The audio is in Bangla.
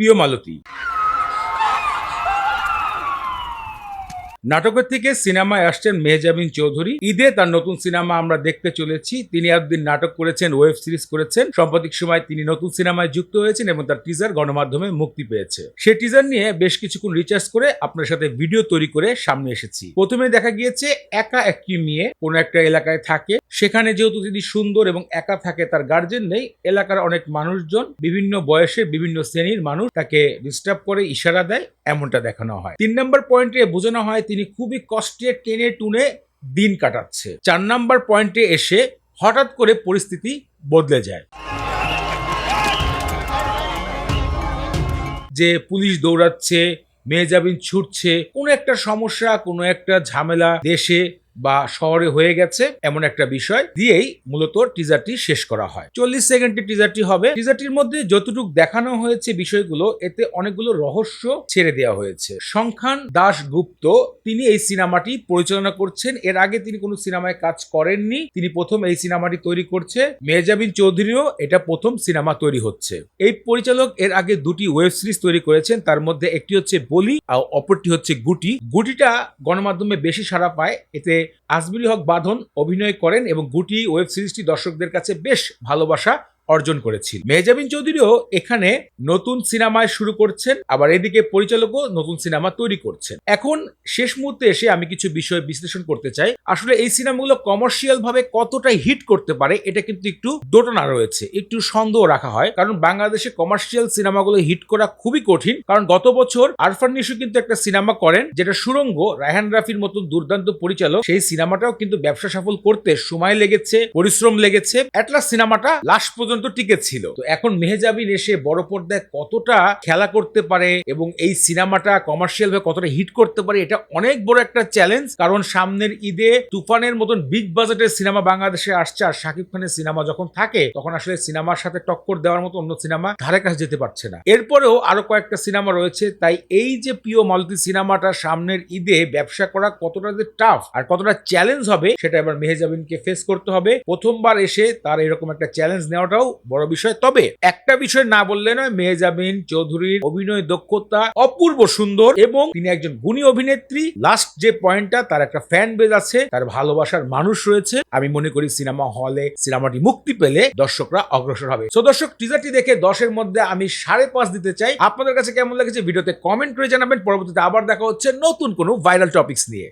প্রিয় মালতী। নাটকের থেকে সিনেমায় আসছেন মেহজাবিন চৌধুরী। ঈদে তার নতুন সিনেমা আমরা দেখতে চলেছি। তিনি একদিন নাটক করেছেন, ওয়েব সিরিজ করেছেন। সাম্প্রতিক সময় তিনি নতুন সিনেমায় যুক্ত হয়েছেন এবং তার টিজার গণমাধ্যমে মুক্তি পেয়েছে। সে টিজার নিয়ে বেশ কিছুক্ষণ রিচার্জ করে আপনার সাথে ভিডিও তৈরি করে সামনে এসেছি। প্রথমে দেখা গিয়েছে একা একটি মেয়ে, কোনো একটা এলাকায় থাকে। সেখানে যেহেতু তিনি সুন্দর এবং একা থাকে, তার গার্জেন নেই। এলাকার অনেক মানুষজন, বিভিন্ন বয়সে বিভিন্ন শ্রেণির মানুষ তাকে ডিস্টার্ব করে, ইশারা দেয়, এমনটা দেখানো হয়। তিন নম্বর পয়েন্টে বোঝানো হয় তিনি খুবই কষ্টে টেনে টুনে দিন কাটাচ্ছে। চার নাম্বার পয়েন্টে এসে হঠাৎ করে পরিস্থিতি বদলে যায়। যে পুলিশ দৌড়াচ্ছে মেজাবিন ছুটছে, কোনো একটা সমস্যা, কোনো একটা ঝামেলা দেশে বা শহরে হয়ে গেছে এমন একটা বিষয় দিয়েই মূলত টিজারটি শেষ করা হয়। চল্লিশ সেকেন্ডের টিজারটি হবে। টিজারটির মধ্যে যতটুকু দেখানো হয়েছে বিষয়গুলো, এতে অনেকগুলো রহস্য ছেড়ে দেওয়া হয়েছে। সংখ্যান দাস গুপ্ত তিনি এই সিনেমাটি পরিচালনা করছেন। এর আগে তিনি কোনো সিনেমায় কাজ করেননি। তিনি প্রথম এই সিনেমাটি তৈরি করছে। মেহজাবিন চৌধুরীও এটা প্রথম সিনেমা তৈরি হচ্ছে। এই পরিচালক এর আগে দুটি ওয়েব সিরিজ তৈরি করেছেন। তার মধ্যে একটি হচ্ছে বলি আর অপরটি হচ্ছে গুটি। গুটিটা গণমাধ্যমে বেশি সাড়া পায়। এতে আজমিরি হক বাঁধন অভিনয় করেন এবং গুটি ওয়েব সিরিজটি দর্শকদের কাছে বেশ ভালোবাসা অর্জন করেছিল। মেহজাবিন চৌধুরীও এখানে নতুন সিনেমায় শুরু করছেন, আবার এদিকে পরিচালকও নতুন সিনেমা তৈরি করছেন। এখন শেষ মুহূর্তে এসে আমি কিছু বিষয় বিশ্লেষণ করতে চাই। আসলে এই সিনেমাগুলো কমার্শিয়াল ভাবে কতটা হিট করতে পারে, এটা কিন্তু একটু দোটানা রয়েছে, একটু সন্দেহ রাখা হয়। কারণ বাংলাদেশে কমার্শিয়াল সিনেমাগুলো হিট করা খুবই কঠিন। কারণ গত বছর আরফান নিশু কিন্তু একটা সিনেমা করেন, যেটা সুরঙ্গ রায়হান রাফির মতন দুর্দান্ত পরিচালক। সেই সিনেমাটাও কিন্তু ব্যবসা সফল করতে সময় লেগেছে, পরিশ্রম লেগেছে। অ্যাটলাস সিনেমাটা লাস্ট পর্যন্ত টিকে ছিল। তো এখন মেহজাবিন এসে বড় পর্দায় কতটা খেলা করতে পারে এবং এই সিনেমাটা কমার্শিয়াল ভাবে কতটা হিট করতে পারে, এটা অনেক বড় একটা চ্যালেঞ্জ কারণ সামনের ঈদে তুফানের মতন বিগ বাজেটের সিনেমা বাংলাদেশে আসছে আর শাকিব খানের সিনেমা যখন থাকে, তখন আসলে সিনেমার সাথে টক্কর দেওয়ার মতো অন্য সিনেমা ধারে কাছে যেতে পারছে না। এরপরেও আরও কয়েকটা সিনেমা রয়েছে, তাই এই যে প্রিয় মালতি সিনেমাটা সামনের ঈদে ব্যবসা করা কতটা যে টাফ আর কতটা চ্যালেঞ্জ হবে, সেটা এবার মেহেজাবিনকে ফেস করতে হবে। প্রথমবার এসে তার এরকম একটা চ্যালেঞ্জ নেওয়াটাও বড় বিষয়। তবে একটা বিষয় না বললে নয় মেহজাবিন চৌধুরীর অভিনয় দক্ষতা অপূর্ব সুন্দর এবং তিনি একজন গুণী অভিনেত্রী। লাস্ট যে পয়েন্টটা তার একটা ফ্যান বেজ আছে, তার ভালোবাসার মানুষ রয়েছে। আমি মনে করি সিনেমা হলে সিনেমাটি মুক্তি পেলে দর্শকরা অগ্রসর হবে। সো দর্শক টিজারটি দেখে দশের মধ্যে আমি সাড়ে পাঁচ দিতে চাই। আপনাদের কাছে কেমন লেগেছে? ভিডিওতে কমেন্ট করে জানাবেন। পরবর্তীতে আবার দেখা হচ্ছে নতুন কোনো ভাইরাল টপিকস নিয়ে।